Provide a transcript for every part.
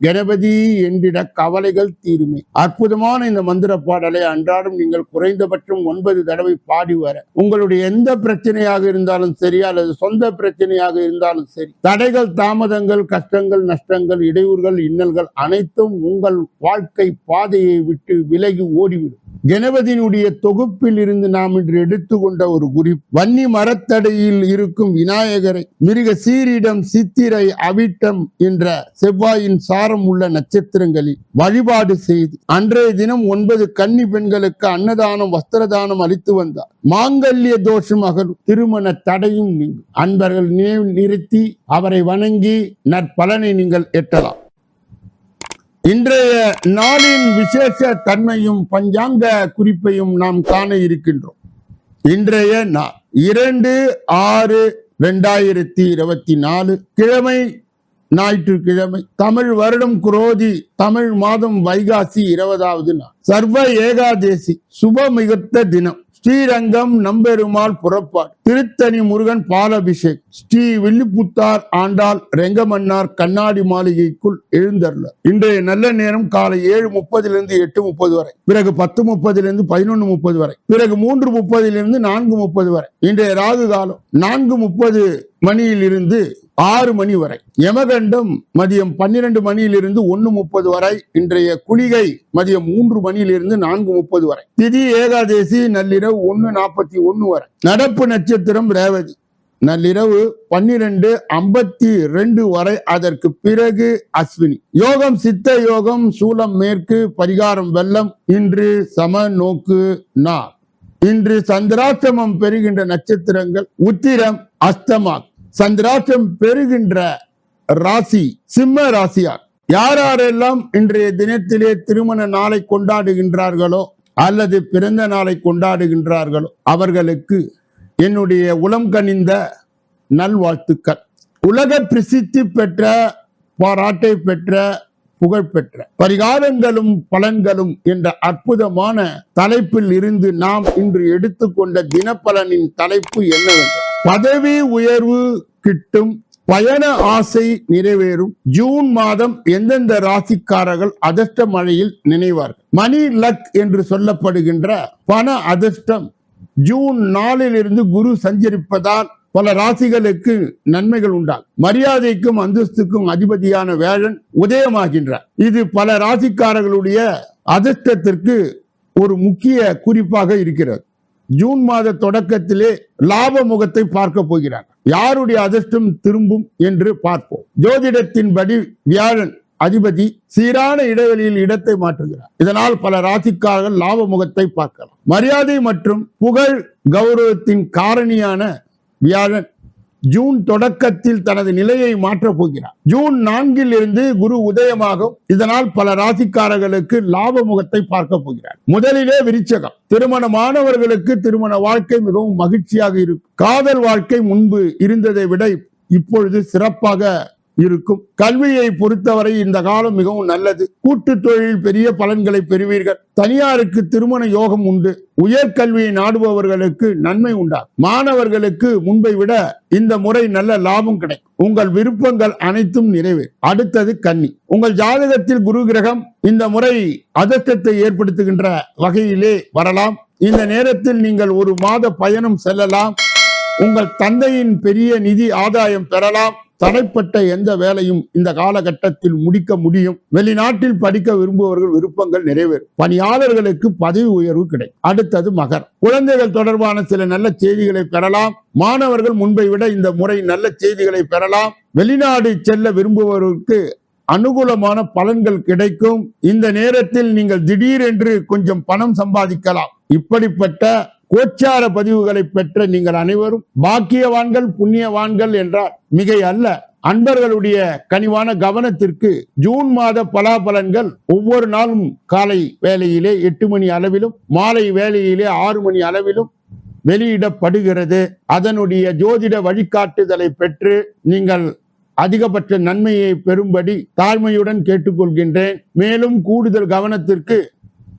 கணபதி என்றிட கவலைகள் தீருமே. அற்புதமான இந்த மந்திர பாடலை அன்றாடம் நீங்கள் குறைந்தபட்சம் ஒன்பது தடவை பாடி வர. உங்களுடைய எந்த பிரச்சனையாக இருந்தாலும் சரி அல்லது சொந்த பிரச்சனையாக இருந்தாலும் சரி தடைகள் தாமதங்கள் கஷ்டங்கள் நஷ்டங்கள் இடையூறுகள் இன்னல்கள் அனைத்தும் உங்கள் வாழ்க்கை பாதையை விட்டு விலகி ஓடிவிடும். கணபதியினுடைய தொகுப்பில் இருந்து நாம் இன்று எடுத்துக்கொண்ட ஒரு குறிப்பு வன்னி மரத்தடையில் இருக்கும் விநாயகரை மிருக சீரிடம் சித்திரை அவிட்டம் என்ற செவ்வாயின் சாரம் உள்ள நட்சத்திரங்களில் வழிபாடு செய்து அன்றைய தினம் ஒன்பது கன்னி பெண்களுக்கு அன்னதானம் வஸ்திரதானம் அளித்து வந்தார். மாங்கல்ய தோஷம் அகலும். திருமண தடையும் நீங்கள் அன்பர்கள் நினைவு நிறுத்தி அவரை வணங்கி நற்பலனை நீங்கள் எட்டலாம். இன்றைய நாளின் விசேஷ தன்மையும் பஞ்சாங்க குறிப்பையும் நாம் காண இருக்கின்றோம். இன்றைய நாள் இரண்டு ஆறு ரெண்டாயிரத்தி இருபத்தி நாலு கிழமை ஞாயிற்றுக்கிழமை. தமிழ் வருடம் குரோதி தமிழ் மாதம் வைகாசி இருபதாவது நாள். சர்வ ஏகாதேசி சுப மிகுத்த தினம். ஸ்ரீரங்கம் நம்பெருமாள் புறப்பாடு. திருத்தணி முருகன் பாலபிஷேக் ஸ்ரீ வில்லிபுத்தார் ஆண்டாள் ரெங்கமன்னார் கண்ணாடி மாளிகைக்குள் எழுந்தருள. இன்றைய நல்ல நேரம் காலை ஏழு முப்பதிலிருந்து எட்டு முப்பது வரை. பிறகு பத்து முப்பதிலிருந்து பதினொன்று முப்பது வரை. பிறகு மூன்று முப்பதிலிருந்து நான்கு முப்பது வரை. இன்றைய ராகு காலம் நான்கு முப்பது மணியிலிருந்து ஆறு மணி வரை. யமகண்டம் மதியம் பன்னிரண்டு மணியிலிருந்து ஒன்னு முப்பது வரை. இன்றைய குளிகை மதியம் மூன்று மணியிலிருந்து நான்கு முப்பது வரை. திதி ஏகாதேசி நள்ளிரவு ஒன்னு நாற்பத்தி ஒன்னு வரை. நடப்பு நட்சத்திரம் ரேவதி. நள்ளிரவு பன்னிரண்டு ஐம்பத்தி ரெண்டு வரை. அதற்கு பிறகு அஸ்வினி. யோகம் சித்த யோகம் சூலம் மேற்கு பரிகாரம் வெள்ளம். இன்று சம நோக்கு நார் இன்று சந்திராசிரமம் பெறுகின்ற நட்சத்திரங்கள். உத்திரம் அஸ்தமா சந்திராட்சம் பெறுகின்ற ராசி சிம்ம ராசியார். யார் யாரெல்லாம் இன்றைய தினத்திலே திருமண நாளை கொண்டாடுகின்றார்களோ அல்லது பிறந்த நாளை கொண்டாடுகின்றார்களோ அவர்களுக்கு என்னுடைய உளம் கனிந்த நல்வாழ்த்துக்கள். உலக பிரசித்தி பெற்ற பாராட்டை பெற்ற புகழ் பெற்ற பரிகாரங்களும் பலன்களும் என்ற அற்புதமான தலைப்பில் இருந்து நாம் இன்று எடுத்துக்கொண்ட தினப்பலனின் தலைப்பு என்னவென்றால் பதவி உயர்வு கிட்டும் பயண ஆசை நிறைவேறும். ஜூன் மாதம் எந்தெந்த ராசிக்காரர்கள் அதிர்ஷ்ட மழையில் நினைவார்கள்? மணி லக் என்று சொல்லப்படுகின்ற பண அதிர்ஷ்டம் ஜூன் நாலிலிருந்து குரு சஞ்சரிப்பதால் பல ராசிகளுக்கு நன்மைகள் உண்டாகும் மரியாதைக்கும் அந்தஸ்துக்கும் அதிபதியான வேழன் உதயமாகின்றார். இது பல ராசிக்காரர்களுடைய அதிர்ஷ்டத்திற்கு ஒரு முக்கிய குறிப்பாக இருக்கிறது. ஜூன் மாத தொடக்கத்திலே லாப முகத்தை பார்க்க போகிறார். யாருடைய அதிர்ஷ்டம் திரும்பும் என்று பார்ப்போம். ஜோதிடத்தின்படி வியாழன் அதிபதி சீரான இடைவெளியில் இடத்தை மாற்றுகிறார். இதனால் பல ராசிக்காரர்கள் லாப முகத்தை பார்க்கலாம். மரியாதை மற்றும் புகழ் கௌரவத்தின் காரணியான வியாழன் ஜூன் தொடக்கத்தில் தனது நிலையை மாற்றப் போகிறார். ஜூன் நான்கில் இருந்து குரு உதயமாகும். இதனால் பல ராசிக்காரர்களுக்கு லாப முகத்தை பார்க்க போகிறார். முதலிலே விருச்சகம். திருமணமானவர்களுக்கு திருமண வாழ்க்கை மிகவும் மகிழ்ச்சியாக இருக்கும். காதல் வாழ்க்கை முன்பு இருந்ததை விட இப்பொழுது சிறப்பாக இருக்கும். கல்வியை பொறுத்தவரை இந்த காலம் மிகவும் நல்லது. கூட்டு தொழில் பெரிய பலன்களை பெறுவீர்கள். தனியாருக்கு திருமண யோகம் உண்டு. உயர்கல்வியை நாடுபவர்களுக்கு நன்மை உண்டாகும் மாணவர்களுக்கு முன்பை விட இந்த முறை நல்ல லாபம் கிடைக்கும். உங்கள் விருப்பங்கள் அனைத்தும் நிறைவேறும் அடுத்தது கன்னி. உங்கள் ஜாதகத்தில் குரு கிரகம் இந்த முறை அதக்கத்தை ஏற்படுத்துகின்ற வகையிலே வரலாம். இந்த நேரத்தில் நீங்கள் ஒரு மாத பயணம் செல்லலாம். உங்கள் தந்தையின் பெரிய நிதி ஆதாயம் பெறலாம். தடைப்பட்ட எந்த வேலையும் இந்த காலகட்டத்தில் முடிக்க முடியும். வெளிநாட்டில் படிக்க விரும்புபவர்கள் விருப்பங்கள் நிறைவேறும். பணியாளர்களுக்கு பதவி உயர்வு கிடைக்கும். அடுத்தது மகர். குழந்தைகள் தொடர்பான சில நல்ல செய்திகளை பெறலாம். மாணவர்கள் முன்பை விட இந்த முறை நல்ல செய்திகளை பெறலாம். வெளிநாடு செல்ல விரும்புபவர்களுக்கு அனுகூலமான பலன்கள் கிடைக்கும். இந்த நேரத்தில் நீங்கள் திடீரென்று கொஞ்சம் பணம் சம்பாதிக்கலாம். இப்படிப்பட்ட கோச்சார பதிவுகளை பெற்ற நீங்கள் அனைவரும் பாக்கியவான்கள் புண்ணியவான்கள் என்றால் மிகை அல்ல அன்பர்களுடைய கனிவான கவனத்திற்கு ஜூன் மாத பலாபலன்கள் ஒவ்வொரு நாளும் காலை வேலையிலே எட்டு மணி அளவிலும் மாலை வேலையிலே ஆறு மணி அளவிலும் வெளியிடப்படுகிறது. அதனுடைய ஜோதிட வழிகாட்டுதலை பெற்று நீங்கள் அதிகபட்ச நன்மையை பெறும்படி தாழ்மையுடன் கேட்டுக்கொள்கின்றேன். மேலும் கூடுதல் கவனத்திற்கு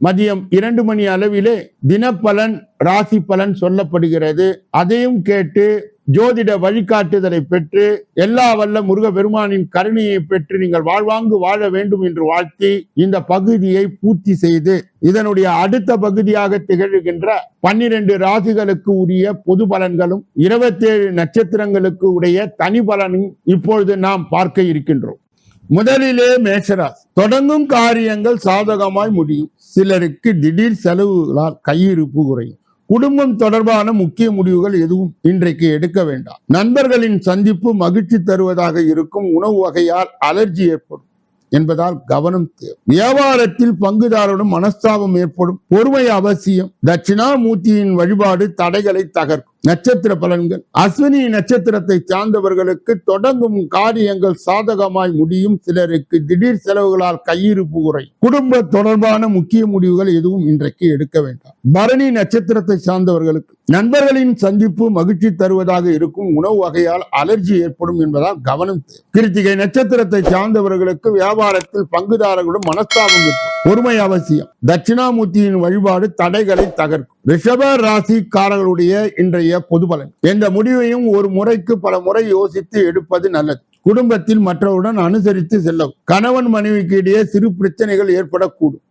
மதியம் இரண்டு மணி அளவிலே தினப்பலன் ராசி பலன் சொல்லப்படுகிறது. அதையும் கேட்டு ஜோதிட வழிகாட்டுதலை பெற்று எல்லா வல்ல முருக பெருமானின் கருணையை பெற்று நீங்கள் வாழ்வாங்கு வாழ வேண்டும் என்று வாழ்த்தி இந்த பகுதியை பூர்த்தி செய்து இதனுடைய அடுத்த பகுதியாக திகழ்கின்ற பன்னிரண்டு ராசிகளுக்கு உரிய பொது பலன்களும் இருபத்தேழு நட்சத்திரங்களுக்கு உடைய தனி பலனும் இப்பொழுது நாம் பார்க்க இருக்கின்றோம். முதலிலே மேஷராசி. தொடங்கும் காரியங்கள் சாதகமாய் முடியும். சிலருக்கு திடீர் செலவுகளால் கையிருப்பு குறையும். குடும்பம் தொடர்பான முக்கிய முடிவுகள் எதுவும் இன்றைக்கு எடுக்க வேண்டாம். நண்பர்களின் சந்திப்பு மகிழ்ச்சி தருவதாக இருக்கும் உணவு வகையால் அலர்ஜி ஏற்படும் என்பதால் கவனம் தேவை. வியாபாரத்தில் பங்குதாரருடன் மனஸ்தாபம் ஏற்படும். பொறுமை அவசியம். தட்சிணாமூர்த்தியின் வழிபாடு தடைகளை தகர்க்கும். நட்சத்திர பலன்கள். அஸ்வினி நட்சத்திரத்தை சார்ந்தவர்களுக்கு தொடங்கும் காரியங்கள் சாதகமாய் முடியும். சிலருக்கு திடீர் செலவுகளால் கையிருப்பு குறை குடும்ப தொடர்பான முக்கிய முடிவுகள் எதுவும் இன்றைக்கு எடுக்க வேண்டாம். பரணி நட்சத்திரத்தை சார்ந்தவர்களுக்கு நண்பர்களின் சந்திப்பு மகிழ்ச்சி தருவதாக இருக்கும். உணவு வகையால் அலர்ஜி ஏற்படும் என்பதால் கவனம் தேவை. கிருத்திகை நட்சத்திரத்தை சார்ந்தவர்களுக்கு வியாபாரத்தில் பங்குதாரர்களும் மனஸ்தாபம் ஏற்படும். பொறுமை அவசியம். தட்சிணாமூர்த்தியின் வழிபாடு தடைகளை தகர்க்கும். ரிஷப ராசிக்காரர்களுடைய இன்றைய பொது பலன். என்ற முடிவையும் ஒரு முறைக்கு பல முறை யோசித்து எடுப்பது நல்லது. குடும்பத்தில் மற்றவருடன் அனுசரித்து செல்லவும். கணவன் மனைவிக்கு இடையே சிறு பிரச்சனைகள் ஏற்படக்கூடும்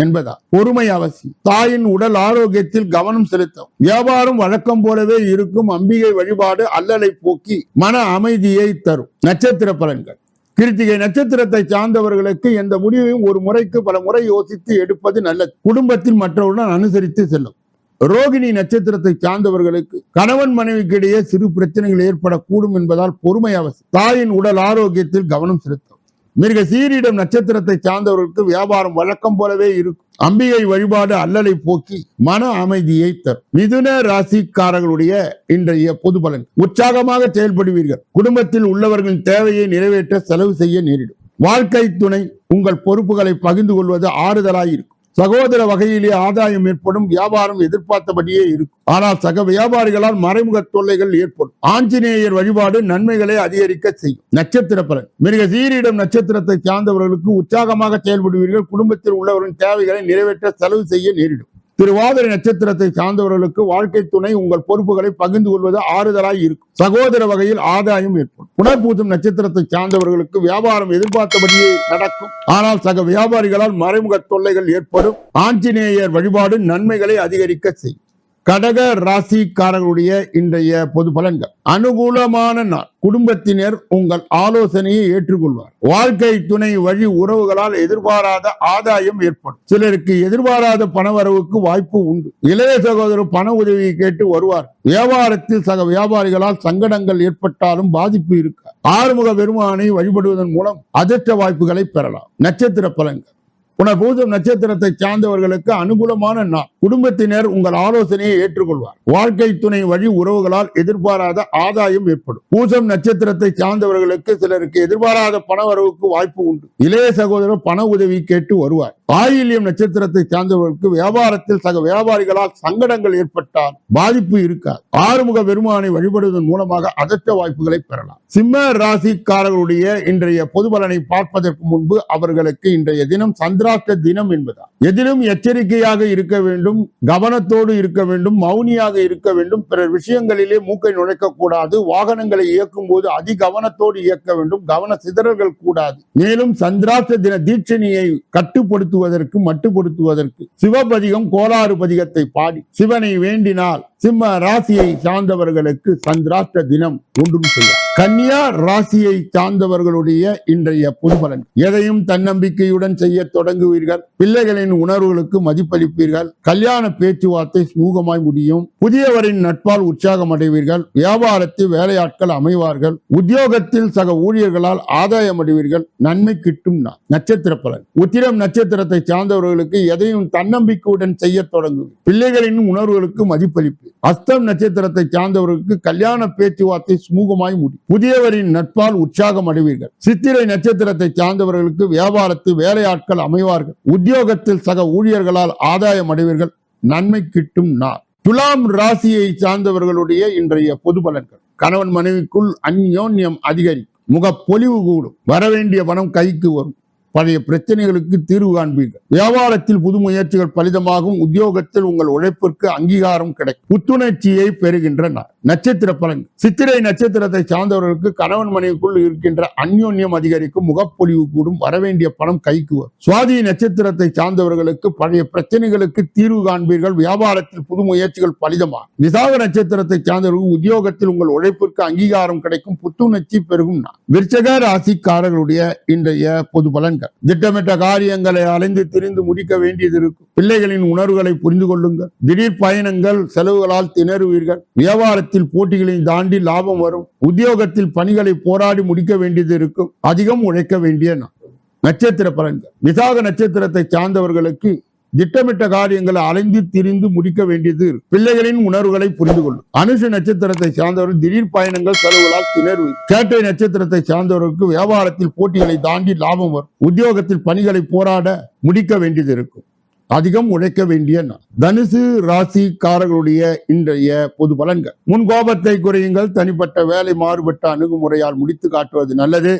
என்பதா? பொறுமை அவசியம். தாயின் உடல் ஆரோக்கியத்தில் கவனம் செலுத்தும் வியாபாரம் வழக்கம் போலவே இருக்கும் அம்பிகை வழிபாடு அல்லலை போக்கி மன அமைதியை தரும். நட்சத்திர பலன்கள். கிருத்திகை நட்சத்திரத்தை சார்ந்தவர்களுக்கு எந்த முடிவையும் ஒரு முறைக்கு பல முறை யோசித்து எடுப்பது நல்லது. குடும்பத்தில் மற்றவருடன் அனுசரித்து செல்லும் ரோகிணி நட்சத்திரத்தை சார்ந்தவர்களுக்கு கணவன் மனைவிக்கு இடையே சிறு பிரச்சனைகள் ஏற்படக்கூடும் என்பதால் பொறுமை அவசியம். தாயின் உடல் ஆரோக்கியத்தில் கவனம் செலுத்தும் மிருக சீரிடம் நட்சத்திரத்தை சார்ந்தவர்களுக்கு வியாபாரம் வழக்கம் போலவே இருக்கும். அம்பிகை வழிபாடு அல்லலை போக்கி மன அமைதியை தரும். மிதுன ராசிக்காரர்களுடைய இன்றைய பொது பலன். உற்சாகமாக செயல்படுவீர்கள். குடும்பத்தில் உள்ளவர்களின் தேவையை நிறைவேற்ற செலவு செய்ய நேரிடும். வாழ்க்கை துணை உங்கள் பொறுப்புகளை பகிர்ந்து கொள்வது ஆறுதலாய் இருக்கும். சகோதர வகையிலே ஆதாயம் ஏற்படும் வியாபாரம் எதிர்பார்த்தபடியே இருக்கும். ஆனால் சக வியாபாரிகளால் மறைமுக தொல்லைகள் ஏற்படும். ஆஞ்சநேயர் வழிபாடு நன்மைகளை அதிகரிக்க செய்யும். நட்சத்திர பலன். மிருக சீரிடம் நட்சத்திரத்தை சார்ந்தவர்களுக்கு உற்சாகமாக செயல்படுவீர்கள். குடும்பத்தில் உள்ளவரின் தேவைகளை நிறைவேற்ற செலவு செய்ய நேரிடும். திருவாதிரை நட்சத்திரத்தை சார்ந்தவர்களுக்கு வாழ்க்கை துணை உங்கள் பொறுப்புகளை பகிர்ந்து கொள்வது ஆறுதலாய் இருக்கும். சகோதர வகையில் ஆதாயம் ஏற்படும். புனர்பூசம் நட்சத்திரத்தை சார்ந்தவர்களுக்கு வியாபாரம் எதிர்பார்த்தபடியே நடக்கும். ஆனால் சக வியாபாரிகளால் மறைமுக தொல்லைகள் ஏற்படும். ஆஞ்சநேயர் வழிபாடு நன்மைகளை அதிகரிக்க செய்யும். கடக ராசிக்காரர்களுடைய இன்றைய பொது பலன்கள். அனுகூலமான நாள். குடும்பத்தினர் உங்கள் ஆலோசனையை ஏற்றுக்கொள்வார். வாழ்க்கை துணை வழி உறவுகளால் எதிர்பாராத ஆதாயம் ஏற்படும். சிலருக்கு எதிர்பாராத பணவரவுக்கு வாய்ப்பு உண்டு. இளைய சகோதரர் பண உதவியை கேட்டு வருவார். வியாபாரத்தில் சக வியாபாரிகளால் சங்கடங்கள் ஏற்பட்டாலும் பாதிப்பு இருக்க ஆறுமுக பெருமானை வழிபடுவதன் மூலம் அதிர்ஷ்ட வாய்ப்புகளை பெறலாம். நட்சத்திர பலன்கள். புனர்பூசம் நட்சத்திரத்தை சார்ந்தவர்களுக்கு அனுகூலமான நாள். குடும்பத்தினர் உங்கள் ஆலோசனையை ஏற்றுக்கொள்வார். வாழ்க்கை துணை வழி உறவுகளால் எதிர்பாராத ஆதாயம் ஏற்படும். பூசம் நட்சத்திரத்தை சார்ந்தவர்களுக்கு சிலருக்கு எதிர்பாராத பணவரவுக்கு வாய்ப்பு உண்டு. இளைய சகோதரர் பண உதவி கேட்டு வருவார். ஆயில்யம் நட்சத்திரத்தை சார்ந்தவர்களுக்கு வியாபாரத்தில் சக வியாபாரிகளால் சங்கடங்கள் ஏற்பட்டால் பாதிப்பு இருக்காது. ஆறுமுக பெருமானை வழிபடுவதன் மூலமாக அதற்ற வாய்ப்புகளை பெறலாம். சிம்ம ராசிக்காரர்களுடைய இன்றைய பொது பலனை பார்ப்பதற்கு முன்பு அவர்களுக்கு இன்றைய தினம் சந்திராஷ்ட தினம் என்பதா எதிலும் எச்சரிக்கையாக இருக்க வேண்டும் கவனத்தோடு இருக்க வேண்டும் மௌனியாக இருக்க வேண்டும் பிறர் விஷயங்களிலே மூக்கை நுழைக்க கூடாது வாகனங்களை இயக்கும் போது அதி கவனத்தோடு இயக்க வேண்டும் கவன சிதறல்கள் கூடாது. மேலும் சந்திராஸ்த தின தீட்சணியை கட்டுப்படுத்துவதற்கு மட்டுப்படுத்துவதற்கு சிவபதிகம் கோளாறு பதிகத்தை பாடி சிவனை வேண்டினால் சிம்ம ராசியை சார்ந்தவர்களுக்கு சந்திராஷ்ட தினம் ஒன்றும் செய்ய. கன்னியா ராசியை சார்ந்தவர்களுடைய இன்றைய புதுபலன் எதையும் தன்னம்பிக்கையுடன் செய்ய தொடங்குவீர்கள். பிள்ளைகளின் உணர்வுகளுக்கு மதிப்பளிப்பீர்கள். கல்யாண பேச்சுவார்த்தை சுமூகமாய் முடியும். புதியவரின் நட்பால் உற்சாகம் அடைவீர்கள். வியாபாரத்தில் வேலையாட்கள் அமைவார்கள். உத்தியோகத்தில் சக ஊழியர்களால் ஆதாயம் அடைவீர்கள். நன்மை கிட்டும் நட்சத்திர பலன். உத்திரம் நட்சத்திரத்தை சார்ந்தவர்களுக்கு எதையும் தன்னம்பிக்கையுடன் செய்ய தொடங்கும் பிள்ளைகளின் உணர்வுகளுக்கு மதிப்பளிப்பீர்கள். அஸ்தம் நட்சத்திரத்தை சார்ந்தவர்களுக்கு கல்யாண பேச்சுவார்த்தை சுமூகமாய் முடியும். புதியவரின் நட்பால் உற்சாகம் அடைவீர்கள். சித்திரை நட்சத்திரத்தை சார்ந்தவர்களுக்கு வியாபாரத்து வேலையாட்கள் அமைவார்கள். உத்தியோகத்தில் சக ஊழியர்களால் ஆதாயம் அடைவீர்கள். நன்மை கிட்டும் நாள். துலாம் ராசியை சார்ந்தவர்களுடைய இன்றைய பொது பலன்கள். கணவன் மனைவிக்குள் அந்யோன்யம் அதிகரிக்கும். முகப்பொலிவு கூடும். வரவேண்டிய பணம் கைக்கு வரும். பழைய பிரச்சனைகளுக்கு தீர்வு காண்பீர்கள். வியாபாரத்தில் புது முயற்சிகள் பலிதமாகும். உத்தியோகத்தில் உங்கள் உழைப்பிற்கு அங்கீகாரம் கிடைக்கும். புத்துணர்ச்சியை பெறுகின்ற நட்சத்திர பலன் சித்திரை நட்சத்திரத்தை சார்ந்தவர்களுக்கு கணவன் மனைவிக்குள் இருக்கின்ற அந்யோன்யம் அதிகரிக்கும். முகப்பொலிவு கூடும். வரவேண்டிய பணம் கைக்கு வரும். சுவாதி நட்சத்திரத்தை சார்ந்தவர்களுக்கு பழைய பிரச்சனைகளுக்கு தீர்வு காண்பீர்கள். வியாபாரத்தில் புது முயற்சிகள் பலிதமாகும். விசாக நட்சத்திரத்தை சார்ந்தவர்கள் உத்தியோகத்தில் உங்கள் உழைப்பிற்கு அங்கீகாரம் கிடைக்கும். புத்துணர்ச்சி பெருகும் விருச்சக ராசிக்காரர்களுடைய இன்றைய பொது பலன்கள். திட்டமிட்ட காரியங்களை அலைந்து திரிந்து முடிக்க வேண்டியது இருக்கும் பிள்ளைகளின் உணர்வுகளை புரிந்து கொள்ளுங்கள். திடீர் பயணங்கள் செலவுகளால் திணறுவீர்கள். வியாபாரத்தில் போட்டிகளை தாண்டி லாபம் வரும். உத்தியோகத்தில் பணிகளை போராடி முடிக்க வேண்டியது இருக்கும் அதிகம் உழைக்க வேண்டிய நாள். நட்சத்திர பலன்கள். விசாக நட்சத்திரத்தை சார்ந்தவர்களுக்கு திட்டமிட்ட காரியங்களை அலைந்து திரிந்து முடிக்க வேண்டியது பிள்ளைகளின் உணர்வுகளை புரிந்து கொள்ளும். அனுஷ நட்சத்திரத்தை சார்ந்தவர்கள் திடீர் பயணங்கள் செலவுகளால் திணர்வு கேட்டை நட்சத்திரத்தை சார்ந்தவர்களுக்கு வியாபாரத்தில் போட்டிகளை தாண்டி லாபம் வரும். உத்தியோகத்தில் பணிகளை போராட முடிக்க வேண்டியது இருக்கும். அதிகம் உழைக்க வேண்டிய தனுசு ராசிக்காரர்களுடைய இன்றைய பொது பலன்கள். முன் கோபத்தை குறையுங்கள் தனிப்பட்ட வேலை மாறுபட்ட அணுகுமுறையால் முடித்து காட்டுவது நல்லது.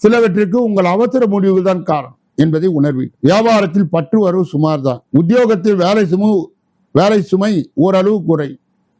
சிலவற்றிற்கு உங்கள் அவசர முடிவுகள் தான் காரணம். என்பதை உணர்வு. வியாபாரத்தில் பற்று வரவு சுமார்தான். உத்தியோகத்தில் வேலை சுமு வேலை சுமை ஓரளவு குறை.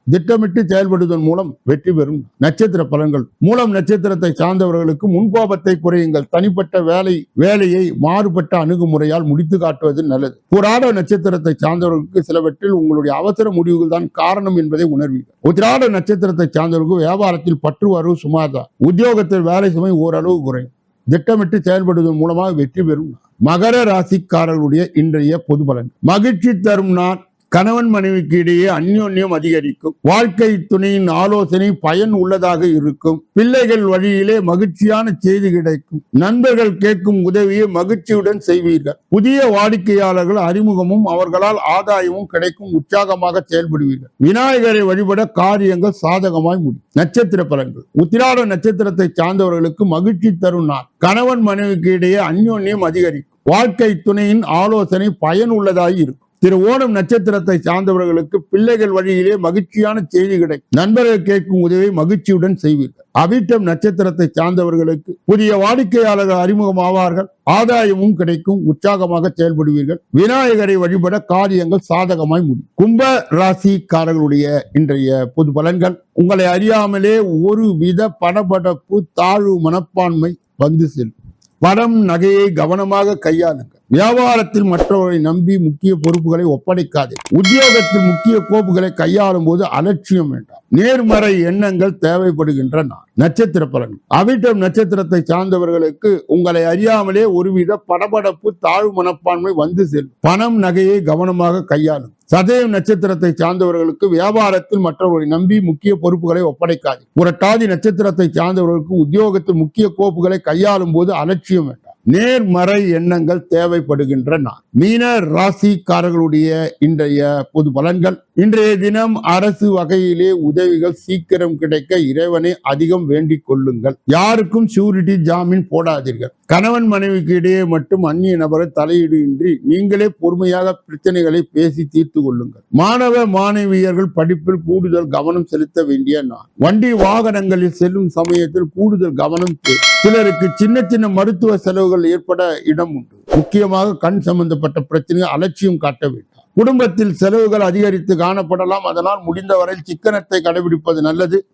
திட்டமிட்டு செயல்படுவதன் மூலம் வெற்றி பெறும் நட்சத்திர பலன்கள். மூலம் நட்சத்திரத்தை சார்ந்தவர்களுக்கு முன்கோபத்தை குறையுங்கள். தனிப்பட்ட வேலை வேலையை மாறுபட்ட அணுகுமுறையால் முடித்து காட்டுவது நல்லது. புராட நட்சத்திரத்தை சார்ந்தவர்களுக்கு சிலவற்றில் உங்களுடைய அவசர முடிவுகள் தான் காரணம் என்பதை உணர்வீர்கள். உத்திராட நட்சத்திரத்தை சார்ந்தவர்களுக்கு வியாபாரத்தில் பற்று வரவு சுமார்தான். உத்தியோகத்தில் வேலை சுமை ஓரளவு குறையும் திட்டமிட்டு செயல்படுவதன் மூலமாக வெற்றி பெறும் மகர ராசிக்காரர்களுடைய இன்றைய பொது பலன். மகிழ்ச்சி தரும் நான் கணவன் மனைவிக்கு இடையே அந்யோன்யம் அதிகரிக்கும். வாழ்க்கை துணையின் ஆலோசனை பயன் உள்ளதாக இருக்கும். பிள்ளைகள் வழியிலே மகிழ்ச்சியான செய்தி கிடைக்கும். நண்பர்கள் கேட்கும் உதவியை மகிழ்ச்சியுடன் செய்வீர்கள். புதிய வாடிக்கையாளர்கள் அறிமுகமும் அவர்களால் ஆதாயமும் கிடைக்கும். உற்சாகமாக செயல்படுவீர்கள். விநாயகரை வழிபட காரியங்கள் சாதகமாய் முடியும். நட்சத்திர பலன்கள். உத்திராட நட்சத்திரத்தை சார்ந்தவர்களுக்கு மகிழ்ச்சி தரும் நாள். கணவன் மனைவிக்கு இடையே அந்யோன்யம் அதிகரிக்கும். வாழ்க்கை துணையின் ஆலோசனை பயன் உள்ளதாக இருக்கும். திரு ஓணம் நட்சத்திரத்தை சார்ந்தவர்களுக்கு பிள்ளைகள் வழியிலே மகிழ்ச்சியான செய்தி கிடைக்கும். நண்பர்கள் கேட்கும் உதவியை மகிழ்ச்சியுடன் செய்வீர்கள். அவிட்டம் நட்சத்திரத்தை சார்ந்தவர்களுக்கு புதிய வாடிக்கையாளர்கள் அறிமுகமாவார்கள் ஆதாயமும் கிடைக்கும். உற்சாகமாக செயல்படுவீர்கள். விநாயகரை வழிபட காரியங்கள் சாதகமாய் முடியும். கும்ப ராசிக்காரர்களுடைய இன்றைய பொது பலன்கள். உங்களை அறியாமலே ஒரு வித படபடப்பு தாழ்வு மனப்பான்மை வந்து செல்லும். பணம் நகையை கவனமாக கையாளுங்கள். வியாபாரத்தில் மற்றவரை நம்பி முக்கிய பொறுப்புகளை ஒப்படைக்காதே உத்தியோகத்தில் முக்கிய கோப்புகளை கையாளும் போது அலட்சியம் வேண்டாம். நேர்மறை எண்ணங்கள் தேவைப்படுகின்றன. நட்சத்திர பலன் அவிட்டம் நட்சத்திரத்தை சார்ந்தவர்களுக்கு உங்களை அறியாமலே ஒருவித படபடப்பு தாழ்வு மனப்பான்மை வந்து செல்லும். பணம் நகையை கவனமாக கையாளும் சதயம் நட்சத்திரத்தை சார்ந்தவர்களுக்கு வியாபாரத்தில் மற்றவர்களை நம்பி முக்கிய பொறுப்புகளை ஒப்படைக்காது புரட்டாதி நட்சத்திரத்தை சார்ந்தவர்களுக்கு உத்தியோகத்தில் முக்கிய கோப்புகளை கையாளும் போது அலட்சியம் வேண்டும். நேர்மறை எண்ணங்கள் தேவைப்படுகின்ற மீன ராசிக்காரர்களுடைய இன்றைய பொது பலன்கள். இன்றைய தினம் அரசு வகையிலே உதவிகள் சீக்கிரம் கிடைக்க இறைவனை அதிகம் வேண்டிக் கொள்ளுங்கள். யாருக்கும் சூரிட்டி ஜாமீன் போடாதீர்கள். கணவன் மனைவிக்கு இடையே மட்டும் அந்நிய நபரை தலையீடு இன்றி நீங்களே பொறுமையாக பிரச்சனைகளை பேசி தீர்த்து கொள்ளுங்கள். மாணவ மாணவியர்கள் படிப்பில் கூடுதல் கவனம் செலுத்த வேண்டிய நான் வண்டி வாகனங்களில் செல்லும் சமயத்தில் கூடுதல் கவனம் சிலருக்கு சின்ன சின்ன மருத்துவ செலவுகள் ஏற்பட இடம் உண்டு. முக்கியமாக கண் சம்பந்தப்பட்ட பிரச்சனைகள் அலட்சியம் காட்ட வேண்டாம். குடும்பத்தில் செலவுகள் அதிகரித்து காணப்படலாம். அதனால் முடிந்தவரை சிக்கனத்தை கடைபிடிப்பது நல்லது.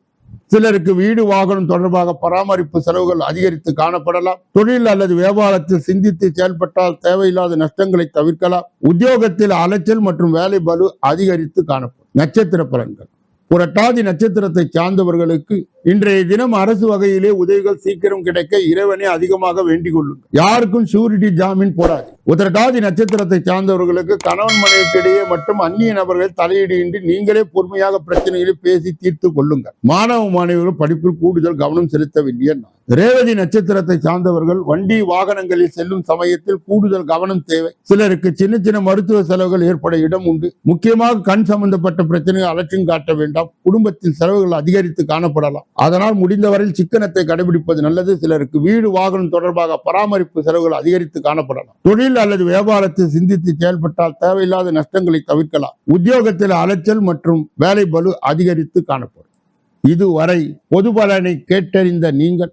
சிலருக்கு வீடு வாகனம் தொடர்பாக பராமரிப்பு செலவுகள் அதிகரித்து காணப்படலாம். தொழில் அல்லது வியாபாரத்தில் சிந்தித்து செயல்பட்டால் தேவையில்லாத நஷ்டங்களை தவிர்க்கலாம். உத்தியோகத்தில் அலைச்சல் மற்றும் வேலை பலு அதிகரித்து காணப்படும். நட்சத்திர பலன்கள். புரட்டாதி நட்சத்திரத்தை சார்ந்தவர்களுக்கு இன்றைய தினம் அரசு வகையிலே உதவிகள் சீக்கிரம் கிடைக்க இறைவனை அதிகமாக வேண்டிக் கொள்ளுங்கள். யாருக்கும் ஷூரிட்டி ஜாமீன் போடாது. உத்தரடாதி நட்சத்திரத்தை சார்ந்தவர்களுக்கு கணவன் மனைவிக்கிடையே மற்றும் அந்நிய நபர்கள் தலையீடு நீங்களே பொறுமையாக பிரச்சனைகளை பேசி தீர்த்து கொள்ளுங்கள். மாணவ மாணவிகள் படிப்பில் கூடுதல் கவனம் செலுத்த வேண்டிய ரேவதி நட்சத்திரத்தை சார்ந்தவர்கள் வண்டி வாகனங்களில் செல்லும் சமயத்தில் கூடுதல் கவனம் தேவை. சிலருக்கு சின்ன சின்ன மருத்துவ செலவுகள் ஏற்பட இடம் உண்டு. முக்கியமாக கண் சம்பந்தப்பட்ட பிரச்சனைகள் அலட்சியம் காட்ட வேண்டாம். குடும்பத்தில் செலவுகள் அதிகரித்து காணப்படலாம். அதனால் முடிந்தவரையில் சிக்கனத்தை கடைபிடிப்பது நல்லது. சிலருக்கு வீடு வாகனம் தொடர்பாக பராமரிப்பு செலவுகள் அதிகரித்து காணப்படலாம். தொழில் அல்லது வியாபாரத்தை சிந்தித்து செயல்பட்டால் தேவையில்லாத நஷ்டங்களை தவிர்க்கலாம். உத்தியோகத்தில் அலைச்சல் மற்றும் வேலை பலு அதிகரித்து காணப்படும். இதுவரை பொது பலனை கேட்டறிந்த நீங்கள்